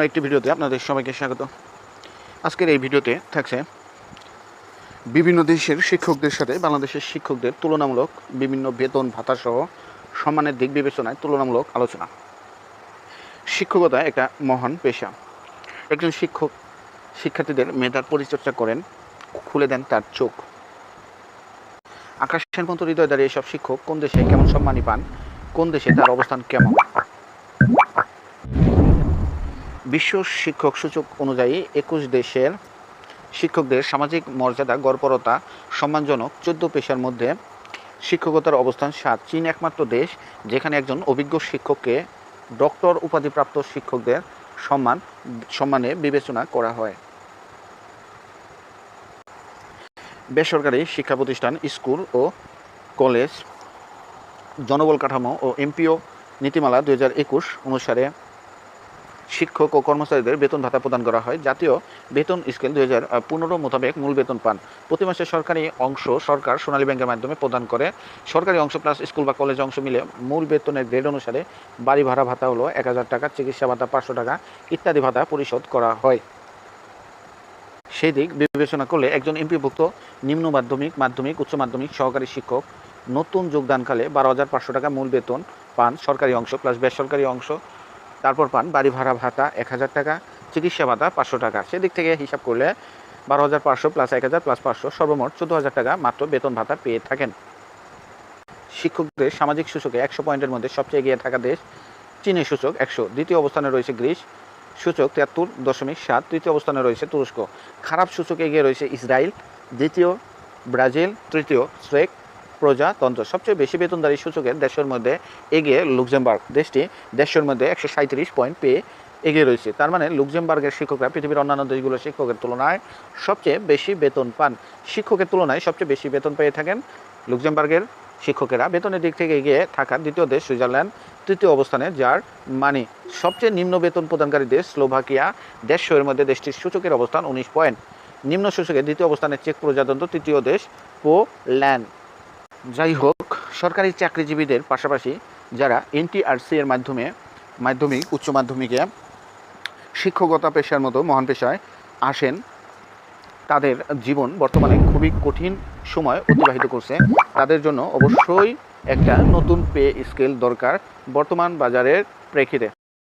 একটি ভিডিওতে আপনাদের সবাইকে স্বাগত। আজকের এই ভিডিওতে থাকছে বিভিন্ন দেশের শিক্ষকদের সাথে, বাংলাদেশের শিক্ষকদের তুলনামূলক বিভিন্ন বেতন ভাতা সহ সম্মানের দিক বিবেচনায় তুলনামূলক আলোচনা। শিক্ষকতা একটা মহান পেশা। একজন শিক্ষক শিক্ষার্থীদের মেধার পরিচর্যা করেন, খুলে দেন তার চোখ। আকাশের মতো হৃদয় দাঁড়িয়ে সব শিক্ষক কোন দেশে কেমন সম্মানী পান, কোন দেশে তার অবস্থান কেমন? বিশ্ব শিক্ষক সূচক অনুযায়ী একুশ দেশের শিক্ষকদের সামাজিক মর্যাদা গর্বরতা সম্মানজনক চোদ্দ পেশার মধ্যে শিক্ষকতার অবস্থান সাত। চীন একমাত্র দেশ যেখানে একজন অভিজ্ঞ শিক্ষককে ডক্টর উপাধিপ্রাপ্ত শিক্ষকদের সম্মান, সম্মানে বিবেচনা করা হয়। বেসরকারি শিক্ষা প্রতিষ্ঠান স্কুল ও কলেজ জনবল কাঠামো ও এমপিও নীতিমালা দু হাজার একুশ অনুসারে শিক্ষক ও কর্মচারীদের বেতন ভাতা প্রদান করা হয়। জাতীয় বেতন স্কেল দুই হাজার পনেরো মোতাবেক মূল বেতন পান। প্রতি মাসে সরকারি অংশ সরকার সোনালী ব্যাংকের মাধ্যমে প্রদান করে। সরকারি অংশ প্লাস স্কুল বা কলেজ অংশ মিলে মূল বেতনের গ্রেড অনুসারে বাড়ি ভাড়া ভাতা হলো এক হাজার টাকা, চিকিৎসা ভাতা পাঁচশো টাকা ইত্যাদি ভাতা পরিশোধ করা হয়। সেই দিক বিবেচনা করলে একজন এমপিভুক্ত নিম্ন মাধ্যমিক মাধ্যমিক, উচ্চ মাধ্যমিক সহকারী শিক্ষক নতুন যোগদানকালে বারো হাজার পাঁচশো টাকা মূল বেতন পান সরকারি অংশ প্লাস বেসরকারি অংশ। তারপর পান বাড়ি ভাড়া ভাতা এক হাজার টাকা, চিকিৎসা ভাতা পাঁচশো টাকা। সেদিক থেকে হিসাব করলে বারো হাজার পাঁচশো প্লাস এক হাজার প্লাস পাঁচশো, সর্বমোট চোদ্দ হাজার টাকা মাত্র বেতন ভাতা পেয়ে থাকেন। শিক্ষকদের সামাজিক সূচকে একশো পয়েন্টের মধ্যে সবচেয়ে এগিয়ে থাকা দেশ চীনের সূচক একশো। দ্বিতীয় অবস্থানে রয়েছে গ্রিস, সূচক তিয়াত্তর দশমিক সাত। তৃতীয় অবস্থানে রয়েছে তুরস্ক। খারাপ সূচকে এগিয়ে রয়েছে ইসরায়েল, দ্বিতীয় ব্রাজিল, তৃতীয় শ্রেক প্রজাতন্ত্র সবচেয়ে বেশি বেতনদারী সূচকের দেশের মধ্যে এগিয়ে লুক্সেমবার্গ। দেশটি দেশের মধ্যে একশো সাঁত্রিশ পয়েন্ট পেয়ে এগিয়ে রয়েছে। তার মানে লুক্সেমবার্গের শিক্ষকরা পৃথিবীর অন্যান্য দেশগুলোর শিক্ষকের তুলনায় সবচেয়ে বেশি বেতন পান। শিক্ষকের তুলনায় সবচেয়ে বেশি বেতন পেয়ে থাকেন লুক্সেমবার্গের শিক্ষকেরা। বেতনের দিক থেকে এগিয়ে থাকা দ্বিতীয় দেশ সুইজারল্যান্ড, তৃতীয় অবস্থানে যার মানে সবচেয়ে নিম্ন বেতন প্রদানকারী দেশ স্লোভাকিয়া। দেশের মধ্যে দেশটির সূচকের অবস্থান উনিশ পয়েন্ট। নিম্ন সূচকে দ্বিতীয় অবস্থানে চেক প্রজাতন্ত্র, তৃতীয় দেশ পোল্যান্ড। যাই হোক, সরকারি চাকরিজীবীদের পাশাপাশি যারা এনটিআরসি এর মাধ্যমে, মাধ্যমিক, উচ্চ মাধ্যমিকে শিক্ষকতা পেশার মতো মহান পেশায় আসেন, তাদের জীবন বর্তমানে খুবই কঠিন সময় অতিবাহিত করছে। তাদের জন্য অবশ্যই একটা নতুন পে স্কেল দরকার বর্তমান বাজারের প্রেক্ষিতে।